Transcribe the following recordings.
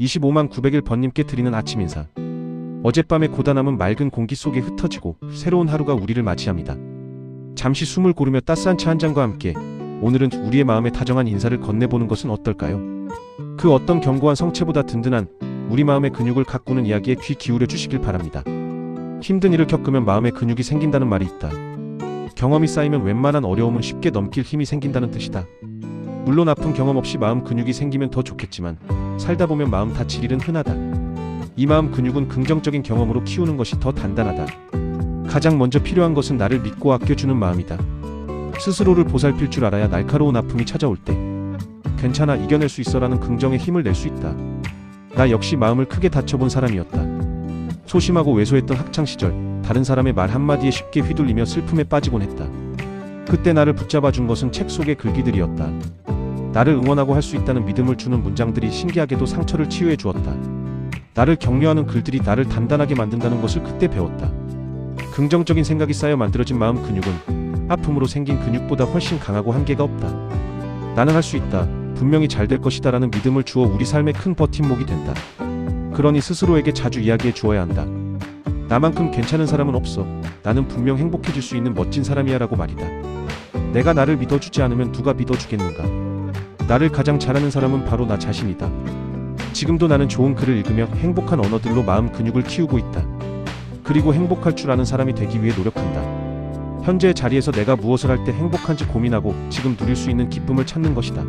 25만 900일 번님께 드리는 아침 인사. 어젯밤의 고단함은 맑은 공기 속에 흩어지고 새로운 하루가 우리를 맞이합니다. 잠시 숨을 고르며 따스한 차 한 잔과 함께 오늘은 우리의 마음에 다정한 인사를 건네보는 것은 어떨까요? 그 어떤 견고한 성체보다 든든한 우리 마음의 근육을 가꾸는 이야기에 귀 기울여 주시길 바랍니다. 힘든 일을 겪으면 마음의 근육이 생긴다는 말이 있다. 경험이 쌓이면 웬만한 어려움은 쉽게 넘길 힘이 생긴다는 뜻이다. 물론 아픈 경험 없이 마음 근육이 생기면 더 좋겠지만 살다 보면 마음 다칠 일은 흔하다. 이 마음 근육은 긍정적인 경험으로 키우는 것이 더 단단하다. 가장 먼저 필요한 것은 나를 믿고 아껴주는 마음이다. 스스로를 보살필 줄 알아야 날카로운 아픔이 찾아올 때 괜찮아 이겨낼 수 있어라는 긍정의 힘을 낼 수 있다. 나 역시 마음을 크게 다쳐본 사람이었다. 소심하고 왜소했던 학창 시절 다른 사람의 말 한마디에 쉽게 휘둘리며 슬픔에 빠지곤 했다. 그때 나를 붙잡아 준 것은 책 속의 글귀들이었다. 나를 응원하고 할 수 있다는 믿음을 주는 문장들이 신기하게도 상처를 치유해 주었다. 나를 격려하는 글들이 나를 단단하게 만든다는 것을 그때 배웠다. 긍정적인 생각이 쌓여 만들어진 마음 근육은 아픔으로 생긴 근육보다 훨씬 강하고 한계가 없다. 나는 할 수 있다. 분명히 잘 될 것이다 라는 믿음을 주어 우리 삶의 큰 버팀목이 된다. 그러니 스스로에게 자주 이야기해 주어야 한다. 나만큼 괜찮은 사람은 없어. 나는 분명 행복해질 수 있는 멋진 사람이야 라고 말이다. 내가 나를 믿어주지 않으면 누가 믿어주겠는가? 나를 가장 잘하는 사람은 바로 나 자신이다. 지금도 나는 좋은 글을 읽으며 행복한 언어들로 마음 근육을 키우고 있다. 그리고 행복할 줄 아는 사람이 되기 위해 노력한다. 현재 자리에서 내가 무엇을 할 때 행복한지 고민하고 지금 누릴 수 있는 기쁨을 찾는 것이다.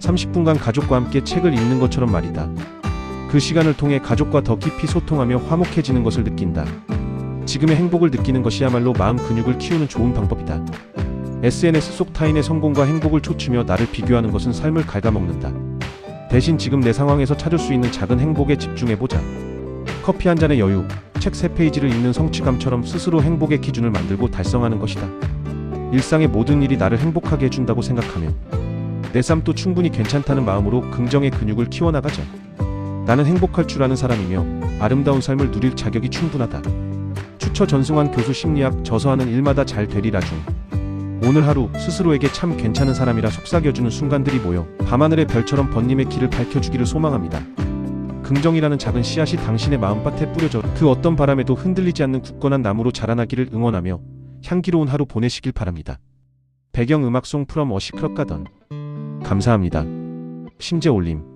30분간 가족과 함께 책을 읽는 것처럼 말이다. 그 시간을 통해 가족과 더 깊이 소통하며 화목해지는 것을 느낀다. 지금의 행복을 느끼는 것이야말로 마음 근육을 키우는 좋은 방법이다. SNS 속 타인의 성공과 행복을 촉추며 나를 비교하는 것은 삶을 갉아먹는다. 대신 지금 내 상황에서 찾을 수 있는 작은 행복에 집중해보자. 커피 한 잔의 여유, 책 세 페이지를 읽는 성취감처럼 스스로 행복의 기준을 만들고 달성하는 것이다. 일상의 모든 일이 나를 행복하게 해준다고 생각하며 내 삶도 충분히 괜찮다는 마음으로 긍정의 근육을 키워나가자. 나는 행복할 줄 아는 사람이며 아름다운 삶을 누릴 자격이 충분하다. 추처 전승환 교수 심리학 저서하는 일마다 잘 되리라 중. 오늘 하루 스스로에게 참 괜찮은 사람이라 속삭여주는 순간들이 모여 밤하늘의 별처럼 번님의 길을 밝혀주기를 소망합니다. 긍정이라는 작은 씨앗이 당신의 마음밭에 뿌려져 그 어떤 바람에도 흔들리지 않는 굳건한 나무로 자라나기를 응원하며 향기로운 하루 보내시길 바랍니다. 배경 음악송 프롬 어시클럽 가던 감사합니다. 심재 올림